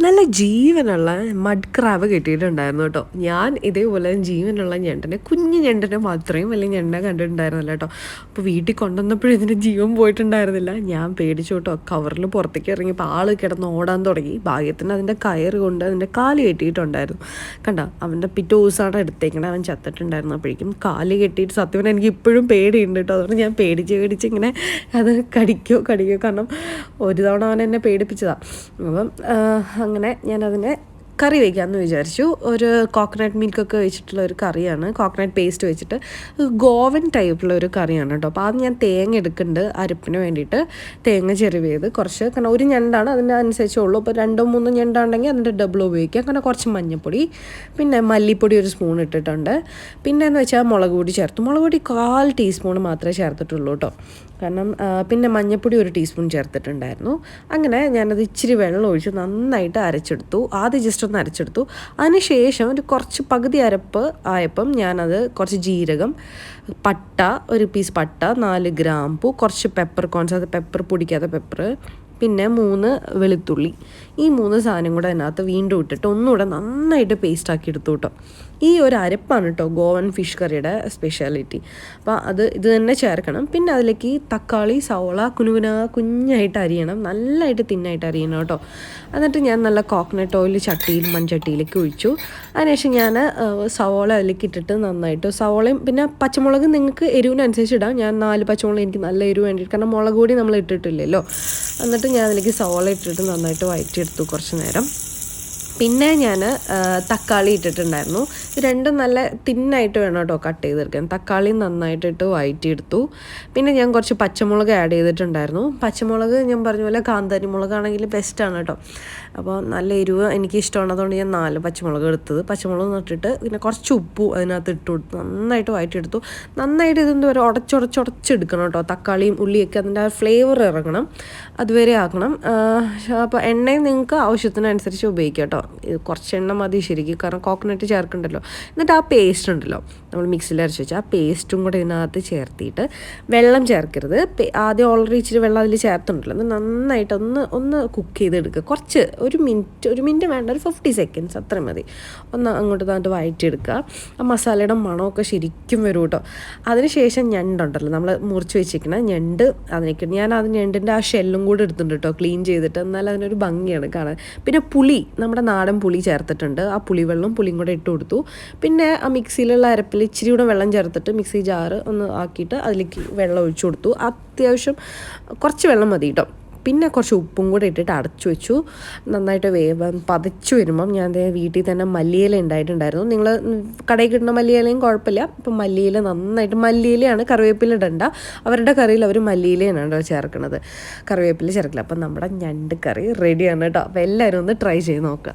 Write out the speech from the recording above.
നല്ല ജീവനുള്ള മഡ് ക്രാവ് കിട്ടിയിട്ടുണ്ടായിരുന്നു കേട്ടോ. ഞാൻ ഇതേപോലെ ജീവനുള്ള ഞണ്ടനെ കുഞ്ഞു ഞണ്ടനെ മാത്രമേ വലിയ ഞണ്ട കണ്ടിട്ടുണ്ടായിരുന്നില്ല കേട്ടോ. അപ്പോൾ വീട്ടിൽ കൊണ്ടുവന്നപ്പോഴും ഇതിന്റെ ജീവൻ പോയിട്ടുണ്ടായിരുന്നില്ല. ഞാൻ പേടിച്ചു കേട്ടോ. കവറിൽ പുറത്തേക്ക് ഇറങ്ങിയപ്പോൾ ആൾ കിടന്ന് ഓടാൻ തുടങ്ങി. ഭാഗ്യത്തിന് അതിന്റെ കയറ് കൊണ്ട് അതിന്റെ കാൽ കെട്ടിയിട്ടുണ്ടായിരുന്നു. കണ്ട? അവന്റെ പിറ്റേ ദിവസമാണ് എടുത്തേക്കണേ അവൻ ചത്തിട്ടുണ്ടായിരുന്നു. അപ്പോഴേക്കും കാൽ കെട്ടിയിട്ട് സത്യം എനിക്ക് ഇപ്പോഴും പേടിയുണ്ട് കേട്ടോ. അതുകൊണ്ട് ഞാൻ പേടിച്ച് പേടിച്ച് ഇങ്ങനെ അത് കടിക്കോ കടിക്കോ. കാരണം ഒരു തവണ അവൻ എന്നെ പേടിപ്പിച്ചതാണ് അപ്പം അങ്ങനെ ഞാനതിനെ കറി വയ്ക്കാമെന്ന് വിചാരിച്ചു. ഒരു കോക്കനട്ട് മിൽക്കൊക്കെ വെച്ചിട്ടുള്ള ഒരു കറിയാണ്. കോക്കനട്ട് പേസ്റ്റ് വെച്ചിട്ട് ഗോവൻ ടൈപ്പുള്ള ഒരു കറിയാണ് കേട്ടോ അപ്പോൾ അത് ഞാൻ തേങ്ങ എടുക്കുന്നുണ്ട് അരപ്പിന് വേണ്ടിയിട്ട്. തേങ്ങ ചെരുവ് ചെയ്ത് കുറച്ച്. കാരണം ഒരു ഞണ്ടാണ് അതിന്റെ അനുസരിച്ചേ ഉള്ളൂ അപ്പോൾ രണ്ടോ മൂന്നോ ഞണ്ടാണെങ്കിൽ അതിന്റെ ഡബിൾ ഉപയോഗിക്കാം. കാരണം കുറച്ച് മഞ്ഞൾപ്പൊടി പിന്നെ മല്ലിപ്പൊടി ഒരു സ്പൂൺ ഇട്ടിട്ടുണ്ട്. പിന്നെ എന്ന് വെച്ചാൽ മുളക് പൊടി ചേർത്തു. മുളക് പൊടി കാൽ ടീസ്പൂൺ മാത്രമേ ചേർത്തിട്ടുള്ളൂ കേട്ടോ കാരണം പിന്നെ മഞ്ഞൾപ്പൊടി ഒരു ടീസ്പൂൺ ചേർത്തിട്ടുണ്ടായിരുന്നു. അങ്ങനെ ഞാനത് ഇച്ചിരി വെള്ളം ഒഴിച്ച് നന്നായിട്ട് അരച്ചെടുത്തു. ആദ്യം ജസ്റ്റ് ഒന്ന് അരച്ചെടുത്തു. അതിനുശേഷം ഒരു കുറച്ച് പകുതി അരപ്പ് ആയപ്പം ഞാനത് കുറച്ച് ജീരകം പട്ട ഒരു പീസ് പട്ട നാല് ഗ്രാമ്പു കുറച്ച് പെപ്പർ കോൺസ് അത് പെപ്പർ പൊടിക്കാത്ത പെപ്പർ പിന്നെ മൂന്ന് വെളുത്തുള്ളി. ഈ മൂന്ന് സാധനം കൂടെ അതിനകത്ത് വീണ്ടും ഇട്ടിട്ട് ഒന്നുകൂടെ നന്നായിട്ട് പേസ്റ്റാക്കി എടുത്തു കേട്ടോ. ഈ ഒരു അരപ്പാണ് കേട്ടോ ഗോവൻ ഫിഷ് കറിയുടെ സ്പെഷ്യാലിറ്റി അപ്പോൾ അത് ഇത് തന്നെ ചേർക്കണം. പിന്നെ അതിലേക്ക് തക്കാളി സവള കുനുകുന കുഞ്ഞായിട്ട് അരിയണം. നല്ലതായിട്ട് തിന്നായിട്ട് അരിയണം കേട്ടോ എന്നിട്ട് ഞാൻ നല്ല കോക്കനട്ട് ഓയിൽ ചട്ടിയിൽ മൺചട്ടിയിലേക്ക് ഒഴിച്ചു. അതിനുശേഷം ഞാൻ സവോള അതിലേക്ക് ഇട്ടിട്ട് നന്നായിട്ട് സവോളയും പിന്നെ പച്ചമുളക് നിങ്ങൾക്ക് എരിവിനനുസരിച്ച് ഇടാം. ഞാൻ നാല് പച്ചമുളക് എനിക്ക് നല്ല എരിവ് വേണ്ടിയിട്ട് കാരണം മുളക് പൊടി നമ്മൾ ഇട്ടിട്ടില്ലല്ലോ. എന്നിട്ട് ഞാൻ അതിലേക്ക് സവോള ഇട്ടിട്ട് നന്നായിട്ട് വഴറ്റിയെടുത്തു കുറച്ച് നേരം. പിന്നെ ഞാൻ തക്കാളി ഇട്ടിട്ടുണ്ടായിരുന്നു. രണ്ടും നല്ല തിന്നായിട്ട് വേണം കേട്ടോ കട്ട് ചെയ്തെടുക്കാൻ. തക്കാളി നന്നായിട്ടിട്ട് വഴറ്റിയെടുത്തു പിന്നെ ഞാൻ കുറച്ച് പച്ചമുളക് ആഡ് ചെയ്തിട്ടുണ്ടായിരുന്നു. പച്ചമുളക് ഞാൻ പറഞ്ഞ പോലെ കാന്താരി മുളകാണെങ്കിൽ ബെസ്റ്റാണ് കേട്ടോ അപ്പോൾ നല്ല എരിവ് എനിക്ക് ഇഷ്ടമാണ്. അതുകൊണ്ട് ഞാൻ നാല് പച്ചമുളക് എടുത്തത്. പച്ചമുളക് നട്ടിട്ട് പിന്നെ കുറച്ച് ഉപ്പു അതിനകത്ത് ഇട്ട് കൊടുത്തു. നന്നായിട്ട് വഴറ്റിയെടുത്തു നന്നായിട്ട് ഇതെന്ത് പറയുക ഉടച്ചുടച്ചുടച്ചെടുക്കണം കേട്ടോ തക്കാളിയും ഉള്ളിയൊക്കെ അതിന്റെ ആ ഫ്ലേവർ ഇറങ്ങണം. അതുവരെ ആക്കണം. അപ്പോൾ എണ്ണയും നിങ്ങൾക്ക് ആവശ്യത്തിനനുസരിച്ച് ഉപയോഗിക്കാം കേട്ടോ കുറച്ച് എണ്ണ മതി ശരിക്കും. കാരണം കോക്കനട്ട് ചേർക്കണ്ടല്ലോ എന്നിട്ട് ആ പേസ്റ്റ് ഉണ്ടല്ലോ. നമ്മൾ മിക്സിയിൽ അരച്ച് വെച്ചാൽ ആ പേസ്റ്റും കൂടെ ഇതിനകത്ത് ചേർത്തിയിട്ട് വെള്ളം ചേർക്കരുത്. ആദ്യം ഓൾറെഡി ഇച്ചിരി വെള്ളം അതിൽ ചേർത്തുണ്ടല്ലോ അത് നന്നായിട്ട് ഒന്ന് ഒന്ന് കുക്ക് ചെയ്തെടുക്കുക. കുറച്ച് ഒരു മിനിറ്റ് ഒരു മിനിറ്റ് വേണ്ട ഒരു ഫിഫ്റ്റി സെക്കൻഡ്സ് അത്ര മതി. ഒന്ന് അങ്ങോട്ട് തന്നിട്ട് വഴറ്റിയെടുക്കുക. ആ മസാലയുടെ മണമൊക്കെ ശരിക്കും വരും കേട്ടോ. അതിനുശേഷം ഞണ്ടുണ്ടല്ലോ നമ്മൾ മുറിച്ച് വെച്ചിരിക്കണ ഞണ്ട് അതിനേക്ക് ഞാൻ അത് ഞണ്ടിന്റെ ആ ഷെല്ലും കൂടെ എടുത്തിട്ടുണ്ട് കേട്ടോ ക്ലീൻ ചെയ്തിട്ട്. എന്നാൽ അതിനൊരു ഭംഗിയാണ് കാണാൻ. പിന്നെ പുളി നമ്മുടെ നാടൻ പുളി ചേർത്തിട്ടുണ്ട്. ആ പുളിവെള്ളം പുളിയും കൂടെ ഇട്ട് കൊടുത്തു. പിന്നെ ആ മിക്സിയിലുള്ള അരപ്പിൽ ഇച്ചിരി കൂടെ വെള്ളം ചേർത്തിട്ട് മിക്സി ജാറ് ഒന്ന് ആക്കിയിട്ട് അതിലേക്ക് വെള്ളം ഒഴിച്ചു കൊടുത്തു. അത്യാവശ്യം കുറച്ച് വെള്ളം മതി കേട്ടോ പിന്നെ കുറച്ച് ഉപ്പും കൂടെ ഇട്ടിട്ട് അടച്ചു വെച്ചു. നന്നായിട്ട് വേവ് പതച്ചു വരുമ്പം ഞാൻ വീട്ടിൽ തന്നെ മല്ലിയില ഉണ്ടായിട്ടുണ്ടായിരുന്നു. നിങ്ങൾ കടയിൽ കിട്ടുന്ന മല്ലിയിലയും കുഴപ്പമില്ല. ഇപ്പം മല്ലിയില നന്നായിട്ട് മല്ലിയിലയാണ് കറിവേപ്പില ഇടണ്ട. അവരുടെ കറിയിൽ അവർ മല്ലിയിലയാണ് ചേർക്കുന്നത്. കറിവേപ്പില ചേർക്കില്ല. അപ്പം നമ്മുടെ ഞണ്ട് കറി റെഡിയാണ് കേട്ടോ അപ്പോൾ എല്ലാവരും ഒന്ന് ട്രൈ ചെയ്ത് നോക്കുക